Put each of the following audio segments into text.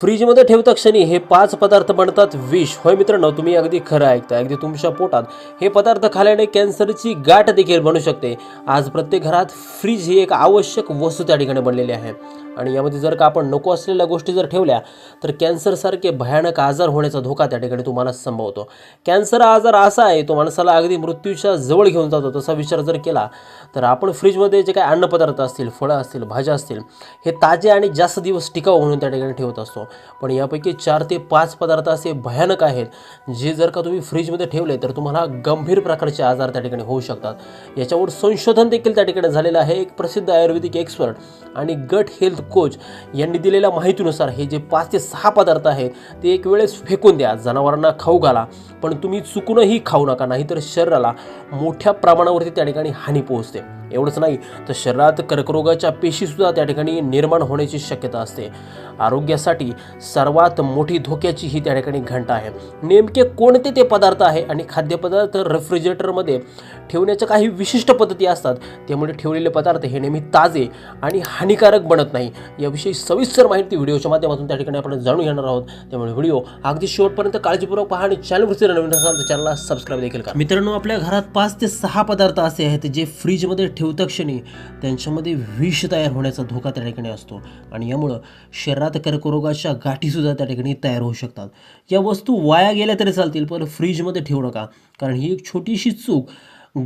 फ्रीजमध्ये ठेवता क्षणी हे पाच पदार्थ बनतात विष. होय मित्रांनो तुम्ही अगदी खरं ऐकता अगदी तुमच्या पोटात हे पदार्थ खाल्याने कॅन्सरची गाठ देखील बनू शकते. आज प्रत्येक घरात फ्रीज ही एक आवश्यक वस्तू त्या ठिकाणी बनलेली आहे. आणि यामध्ये जर का आपण नको असलेल्या गोष्टी जर ठेवल्या तर कॅन्सरसारखे भयानक आजार होण्याचा धोका त्या ठिकाणी तुम्हाला संभवतो. कॅन्सर हा आजार असा आहे तो माणसाला अगदी मृत्यूच्या जवळ घेऊन जातो. तसा विचार जर केला तर आपण फ्रीजमध्ये जे काही अन्नपदार्थ असतील फळं असतील भाज्या असतील हे ताजे आणि जास्त दिवस टिकाऊ म्हणून त्या ठिकाणी ठेवत असतो. पण यापैकी चार ते पाच पदार्थ असे भयानक आहेत जे जर का तुम्ही फ्रीजमध्ये ठेवले तर तुम्हाला गंभीर प्रकारचे आजार त्या ठिकाणी होऊ शकतात. याच्यावर संशोधन देखील त्या ठिकाणी झालेलं आहे एक प्रसिद्ध आयुर्वेदिक एक्सपर्ट आणि गट हेल्थ कोच यांनी दिलेल्या माहितीनुसार हे जे पाच ते सहा पदार्थ आहेत ते एक वेळेस फेकून द्या जनावरांना खाऊ घाला पण तुम्ही चुकूनही खाऊ नका नाहीतर शरीराला मोठ्या प्रमाणावरती त्या ठिकाणी हानी पोहोचते. एवढंच नाही तर शरीरात कर्करोगाच्या पेशीसुद्धा त्या ठिकाणी निर्माण होण्याची शक्यता असते. आरोग्यासाठी सर्वात मोठी धोक्याची ही त्या ठिकाणी घंटा आहे. नेमके कोणते ते पदार्थ आहे आणि खाद्यपदार्थ रेफ्रिजरेटरमध्ये ठेवण्याच्या काही विशिष्ट पद्धती असतात त्यामुळे ठेवलेले पदार्थ हे नेहमी ताजे आणि हानिकारक बनत नाही. याविषयी सविस्तर माहिती व्हिडिओच्या माध्यमातून त्या ठिकाणी आपण जाणून घेणार आहोत. त्यामुळे व्हिडिओ अगदी शेवटपर्यंत काळजीपूर्वक पहा आणि चॅनलवरती नवीन असाल तर चॅनलला सबस्क्राईब देखील करा. मित्रांनो आपल्या घरात पाच ते सहा पदार्थ असे आहेत जे फ्रीजमध्ये ठेवता क्षणी त्यांच्यामध्ये विष तयार होण्याचा धोका त्या ठिकाणी असतो. आणि यामुळं शरीरात कर्करोगाच्या गाठीसुद्धा त्या ठिकाणी तयार होऊ शकतात. या वस्तू वाया गेल्या तरी चालतील पण फ्रीजमध्ये ठेवू नका. कारण ही एक छोटीशी चूक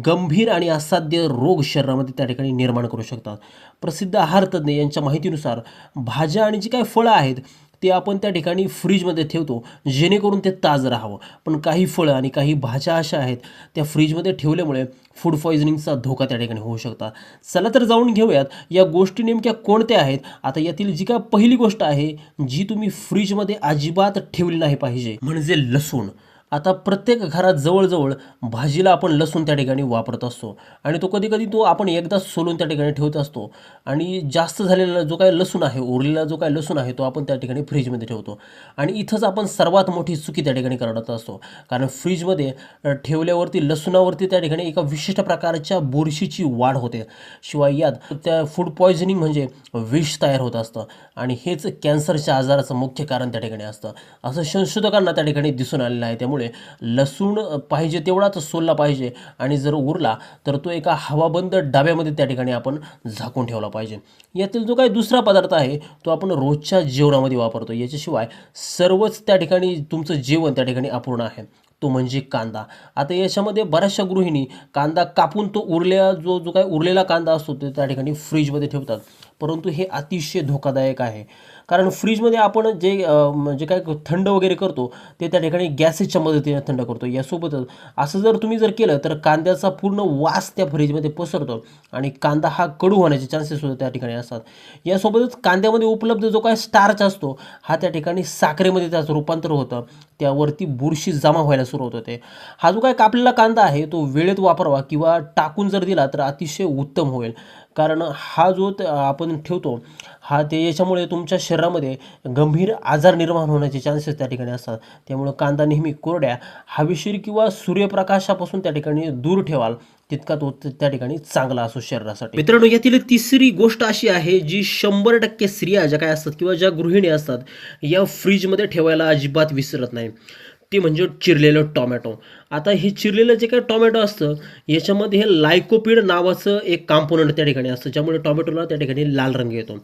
गंभीर आणि असाध्य रोग शरीरामध्ये त्या ठिकाणी निर्माण करू शकतात. प्रसिद्ध आहारतज्ञ यांच्या माहितीनुसार भाज्या आणि जी काही फळं आहेत ते आपण त्या ठिकाणी फ्रीजमध्ये ठेवतो जेणेकरून ते ताजं राहावं. पण काही फळं आणि काही भाज्या अशा आहेत त्या फ्रीजमध्ये ठेवल्यामुळे फूड पॉयझनिंगचा धोका त्या ठिकाणी होऊ शकता. चला तर जाऊन घेऊयात या गोष्टी नेमक्या कोणत्या आहेत? आता यातील जी काय पहिली गोष्ट आहे जी तुम्ही फ्रीजमध्ये अजिबात ठेवली नाही पाहिजे म्हणजे लसूण. आता प्रत्येक घरात जवळजवळ भाजीला आपण लसूण त्या ठिकाणी वापरत असतो. आणि तो कधी कधी तो आपण एकदा सोलून त्या ठिकाणी ठेवत असतो. आणि जास्त झालेला जो काय लसूण आहे उरलेला जो काय लसूण आहे तो आपण त्या ठिकाणी फ्रीजमध्ये ठेवतो. आणि इथंच आपण सर्वात मोठी चुकी त्या ठिकाणी करत असतो. कारण फ्रीजमध्ये ठेवल्यावरती लसूणावरती त्या ठिकाणी एका विशिष्ट प्रकारच्या बुरशीची वाढ होते. शिवाय यात त्या फूड पॉयझनिंग म्हणजे विष तयार होत असतं. आणि हेच कॅन्सरच्या आजाराचं मुख्य कारण त्या ठिकाणी असतं. असं संशोधकांना त्या ठिकाणी दिसून आलेलं आहे. त्यामुळे लसूण पाहिजे तेवढाच सोलला पाहिजे आणि जर उरला तर तो एका हवाबंद डब्यामध्ये त्या ठिकाणी आपण झाकून ठेवला पाहिजे. यातील जो काही दुसरा पदार्थ आहे तो आपण रोजच्या जेवणामध्ये वापरतो. याच्याशिवाय सर्वच त्या ठिकाणी तुमचं जेवण त्या ठिकाणी अपूर्ण आहे. तो म्हणजे कांदा. आता याच्यामध्ये बऱ्याचशा गृहिणी कांदा कापून तो उरल्या जो जो काही उरलेला कांदा असतो ते त्या ठिकाणी फ्रीजमध्ये ठेवतात. परंतु हे अतिशय धोकादायक आहे. कारण फ्रीजमध्ये आपण जे जे म्हणजे काय थंड वगैरे करतो ते त्या ठिकाणी गॅसेसच्या मदतीने थंड करतो. यासोबतच असं जर तुम्ही जर केलं तर कांद्याचा पूर्ण वास त्या फ्रीजमध्ये पसरतो आणि कांदा हा कडू होण्याचे चान्सेस सुद्धा त्या ठिकाणी असतात. यासोबतच कांद्यामध्ये उपलब्ध जो काय स्टार्च असतो हा त्या ठिकाणी साखरेमध्ये त्याचं रूपांतर होतं. त्यावरती बुरशी जमा व्हायला सुरुवात होते. हा जो काय कापलेला कांदा आहे तो वेळेत वापरावा किंवा टाकून जर दिला तर अतिशय उत्तम होईल. कारण हा जो आपण ठेवतो हा ते याच्यामुळे तुमच्या शरीरामध्ये गंभीर आजार निर्माण होण्याचे चान्सेस त्या ठिकाणी असतात. त्यामुळं कांदा नेहमी कोरड्या हवेशीर किंवा सूर्यप्रकाशापासून त्या ठिकाणी दूर ठेवाल तितका तो त्या ठिकाणी चांगला असो शरीरासाठी. मित्रांनो यातील तिसरी गोष्ट अशी आहे जी शंभर टक्के स्त्रिया ज्या काय असतात किंवा ज्या गृहिणी असतात या फ्रीजमध्ये ठेवायला अजिबात विसरत नाही. ती म्हणजे चिरलेलं टॉमॅटो. आता हे चिरलेलं जे काही टॉमॅटो असतं याच्यामध्ये हे लायकोपीड नावाचं एक कॉम्पोनंट त्या ठिकाणी असतं ज्यामुळे टॉमॅटोला त्या ठिकाणी लाल रंग येतो.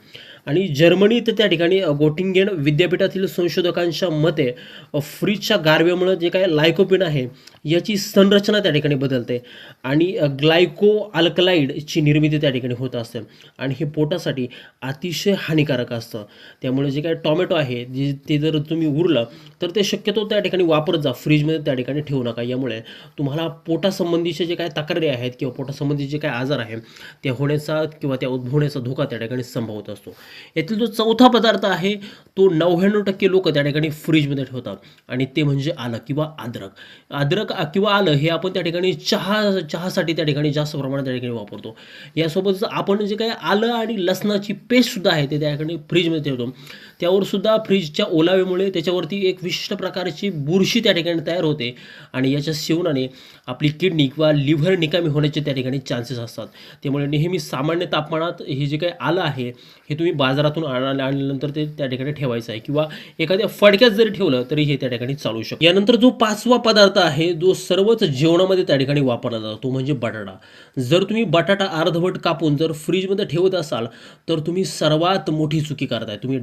आणि जर्मनीत त्या ठिकाणी गोटिंगेन विद्यापीठातील संशोधकांच्या मते फ्रीजच्या गारव्यामुळे जे काय लायकोपीड आहे याची संरचना त्या ठिकाणी बदलते. आणि ग्लायको अल्कलाईडची निर्मिती त्या ठिकाणी होत असते. आणि हे पोटासाठी अतिशय हानिकारक असतं. त्यामुळे जे काय टॉमॅटो आहे जे ते जर तुम्ही उरलं तर ते शक्यतो त्या ठिकाणी वापरत जा. फ्रीजमध्ये त्या ठिकाणी ठेवू नका. या असल्यामुळे तुम्हाला पोटासंबंधीचे जे काय तक्रारी आहेत किंवा पोटासंबंधी जे काय आजार आहे ते होण्याचा किंवा त्या उद्भवण्याचा धोका त्या ठिकाणी संभवत असतो. यातील जो चौथा पदार्थ आहे तो नव्याण्णव टक्के लोक त्या ठिकाणी फ्रीजमध्ये ठेवतात आणि ते म्हणजे आलं किंवा अद्रक. अद्रक किंवा आलं हे आपण त्या ठिकाणी चहा चहासाठी त्या ठिकाणी जास्त प्रमाणात त्या ठिकाणी वापरतो. यासोबतच आपण जे काही आलं आणि लसणाची पेस्टसुद्धा आहे ते त्या ठिकाणी फ्रीजमध्ये ठेवतो. त्यावर सुद्धा फ्रीजच्या ओलाव्यामुळे त्याच्यावरती एक विशिष्ट प्रकारची बुरशी त्या ठिकाणी तयार होते. आणि याच्या सेवनाने आपली किडनी किंवा लिव्हर निकामी होण्याचे त्या ठिकाणी चान्सेस असतात. त्यामुळे नेहमी सामान्य तापमानात हे जे काही आलं आहे हे तुम्ही बाजारातून आणा आणल्यानंतर ते त्या ठिकाणी ठेवायचं आहे. किंवा एखाद्या फडक्यात जरी ठेवलं तरी हे त्या ठिकाणी चालू शकतं. यानंतर जो पाचवा पदार्थ आहे जो सर्वच जेवणामध्ये त्या ठिकाणी वापरला जातो तो म्हणजे बटाटा. जर तुम्ही बटाटा अर्धवट कापून जर फ्रीजमध्ये ठेवत असाल तर तुम्ही सर्वात मोठी चुकी करताय. तुम्ही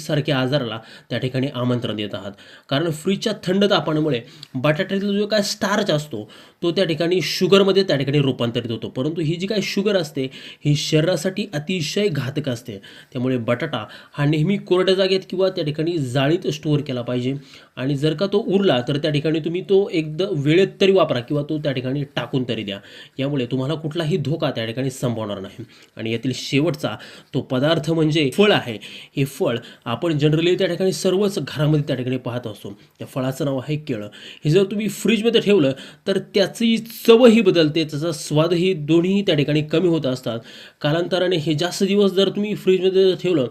सारख्या आजाराला त्या ठिकाणी आमंत्रण देत आहात. कारण फ्रीजच्या थंड तापमानामुळे बटाट्यातील जो काय स्टार्च असतो तो त्या ठिकाणी शुगरमध्ये त्या ठिकाणी रूपांतरित होतो. परंतु ही जी काय शुगर असते ही शरीरासाठी अतिशय घातक असते. त्यामुळे बटाटा हा नेहमी कोरड्या जागेत किंवा त्या ठिकाणी जाळीत स्टोअर केला पाहिजे. आणि जर का तो उरला तर त्या ठिकाणी तुम्ही तो एकदा वेळेत तरी वापरा किंवा तो त्या ठिकाणी टाकून तरी द्या. यामुळे तुम्हाला कुठलाही धोका त्या ठिकाणी संभवणार नाही. आणि यातील शेवटचा तो पदार्थ म्हणजे फळ आहे. हे फळ आपण जनरली त्या ठिकाणी सर्वच घरामध्ये त्या ठिकाणी पाहत असतो. त्या फळाचं नाव आहे केळं. हे जर तुम्ही फ्रीजमध्ये ठेवलं तर त्याची चवही बदलते त्याचा स्वादही दोन्ही त्या ठिकाणी कमी होत असतात. कालांतराने हे जास्त दिवस जर तुम्ही फ्रीजमध्ये ठेवलं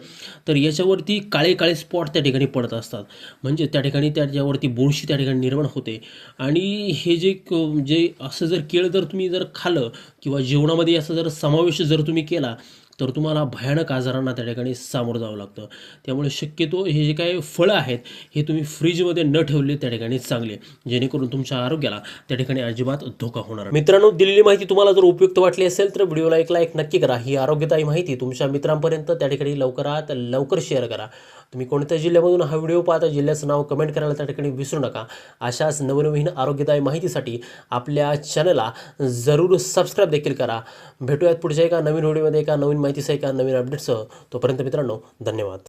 तर याच्यावरती काळे काळे स्पॉट त्या ठिकाणी पडत असतात. म्हणजे त्या ठिकाणी त्याच्यावरती बुरशी त्या ठिकाणी निर्माण होते. आणि हे जे क- जे असं जर केळं जर तुम्ही जर खाल्लं किंवा जेवणामध्ये असं जर समावेश जर तुम्ही केला तर तुम्हाला भयानक आजारांना त्या ठिकाणी सामोरं जावं लागतं. त्यामुळे शक्यतो हे जे काही फळं आहेत हे तुम्ही फ्रीजमध्ये न ठेवले त्या ठिकाणी चांगले. जेणेकरून तुमच्या आरोग्याला त्या ठिकाणी अजिबात धोका होणार मित्रांनो दिलेली माहिती तुम्हाला जर उपयुक्त वाटली असेल तर व्हिडिओला एक लाईक नक्की करा. ही आरोग्यदायी माहिती तुमच्या मित्रांपर्यंत त्या ठिकाणी लवकरात लवकर शेअर करा. तुम्ही कोणत्या जिल्ह्यामधून हा व्हिडिओ पाहता जिल्ह्याचं नाव कमेंट करायला त्या ठिकाणी विसरू नका. अशाच नवनवीन आरोग्यदायी माहितीसाठी आपल्या चॅनलला जरूर सबस्क्राईब देखील करा. भेटूयात पुढच्या एका नवीन व्हिडिओमध्ये एका नवीन माहितीसह एका नवीन अपडेटसह तोपर्यंत मित्रांनो धन्यवाद.